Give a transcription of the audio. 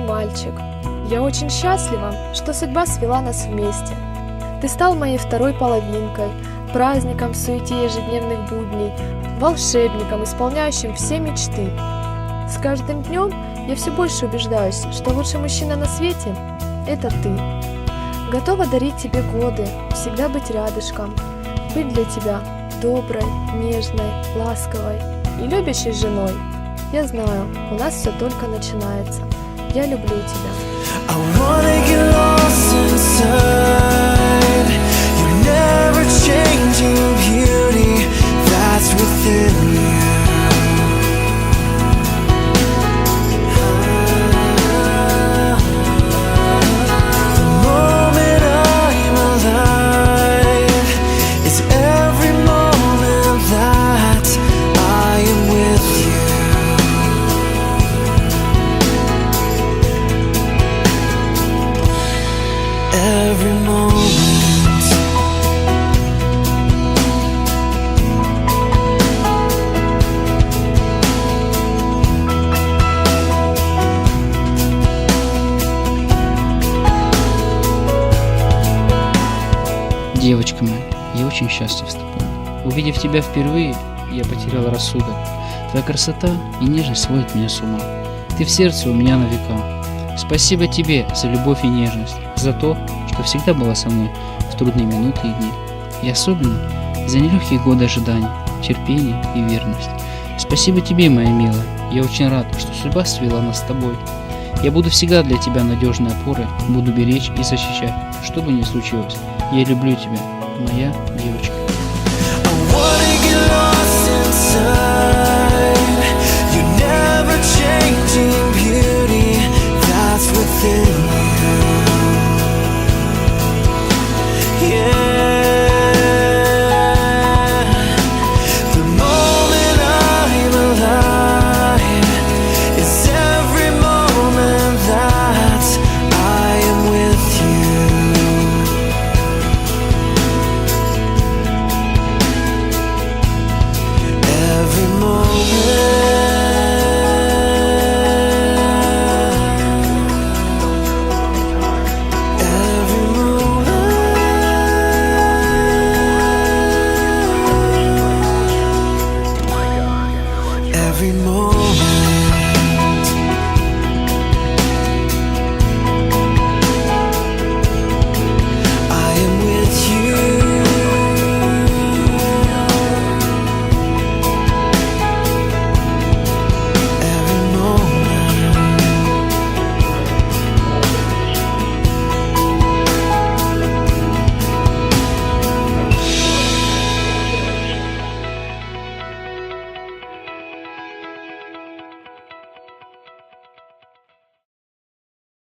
мальчик. Я очень счастлива, что судьба свела нас вместе. Ты стал моей второй половинкой, праздником в суете ежедневных будней, волшебником, исполняющим все мечты. С каждым днем я все больше убеждаюсь, что лучший мужчина на свете – это ты. Готова дарить тебе годы, всегда быть рядышком, быть для тебя доброй, нежной, ласковой и любящей женой. Я знаю, у нас все только начинается. Я люблю тебя. Every. Девочка моя, я очень счастлив с тобой. Увидев тебя впервые, я потерял рассудок. Твоя красота и нежность сводят меня с ума. Ты в сердце у меня на века. Спасибо тебе за любовь и нежность, за то, что всегда была со мной в трудные минуты и дни. И особенно за нелегкие годы ожиданий, терпения и верность. Спасибо тебе, моя милая. Я очень рад, что судьба свела нас с тобой. Я буду всегда для тебя надежной опорой, буду беречь и защищать, что бы ни случилось. Я люблю тебя, моя девочка. every moment